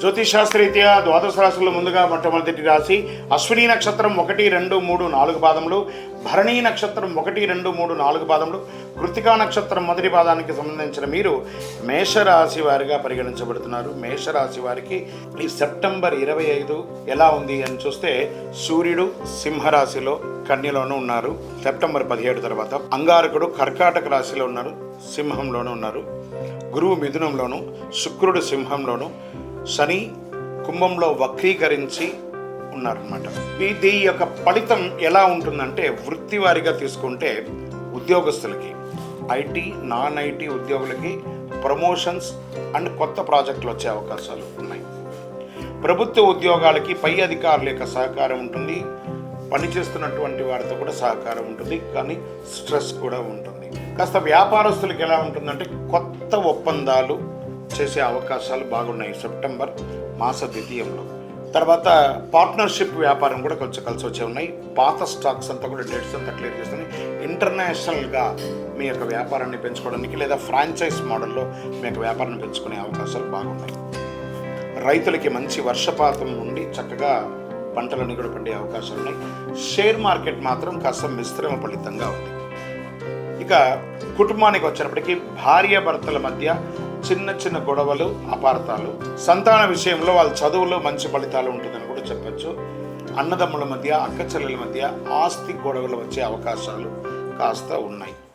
జ్యోతిషాస్త్రరీత్యా ద్వాదశ రాశుల్లో ముందుగా మొట్టమొదటి రాశి అశ్విని నక్షత్రం ఒకటి రెండు మూడు నాలుగు పాదములు భరణీ నక్షత్రం ఒకటి రెండు మూడు నాలుగు పాదములు కృతికా నక్షత్రం మొదటి పాదానికి సంబంధించిన మీరు మేషరాశి వారిగా పరిగణించబడుతున్నారు. మేషరాశి వారికి ఈ సెప్టెంబర్ ఇరవై ఐదు ఎలా ఉంది అని చూస్తే సూర్యుడు సింహరాశిలో కన్యలోనూ ఉన్నారు. సెప్టెంబర్ పదిహేడు తర్వాత అంగారకుడు కర్కాటక రాశిలో ఉన్నారు సింహంలోనూ ఉన్నారు. గురువు మిథునంలోను శుక్రుడు సింహంలోను శని కుంభంలో వక్రీకరించి ఉన్నారనమాట ఇది యొక్క ఫలితం ఎలా ఉంటుందంటే వృత్తి వారిగా తీసుకుంటే ఉద్యోగస్తులకి ఐటీ నాన్ ఐటీ ఉద్యోగులకి ప్రమోషన్స్ అండ్ కొత్త ప్రాజెక్టులు వచ్చే అవకాశాలు ఉన్నాయి. ప్రభుత్వ ఉద్యోగాలకి పై అధికారుల యొక్క సహకారం ఉంటుంది. పనిచేస్తున్నటువంటి వారితో కూడా సహకారం ఉంటుంది. కానీ స్ట్రెస్ కూడా ఉంటుంది. కాస్త వ్యాపారస్తులకు ఎలా ఉంటుందంటే కొత్త ఒప్పందాలు చేసే అవకాశాలు బాగున్నాయి సెప్టెంబర్ మాస ద్వితీయంలో. తర్వాత పార్ట్నర్షిప్ వ్యాపారం కూడా కొంచెం కలిసి వచ్చే ఉన్నాయి. పాత స్టాక్స్ అంతా కూడా డేట్స్ అంతా క్లియర్ చేస్తుంది ఇంటర్నేషనల్గా మీ యొక్క వ్యాపారాన్ని పెంచుకోవడానికి లేదా ఫ్రాంచైజ్ మోడల్లో మీ యొక్క వ్యాపారాన్ని పెంచుకునే అవకాశాలు బాగున్నాయి. రైతులకి మంచి వర్షపాతం ఉండి చక్కగా పంటలన్నీ కూడా పండే అవకాశాలు ఉన్నాయి. షేర్ మార్కెట్ మాత్రం కాస్త మిశ్రమ ఫలితంగా ఉంది. ఇక కుటుంబానికి వచ్చినప్పటికీ భార్య భర్తల మధ్య చిన్న చిన్న గొడవలు అపార్థాలు. సంతాన విషయంలో వాళ్ళ చదువులో మంచి ఫలితాలు ఉంటుందని కూడా చెప్పచ్చు. అన్నదమ్ముల మధ్య అక్క చెల్లెల మధ్య ఆస్తి గొడవలు వచ్చే అవకాశాలు కాస్త ఉన్నాయి.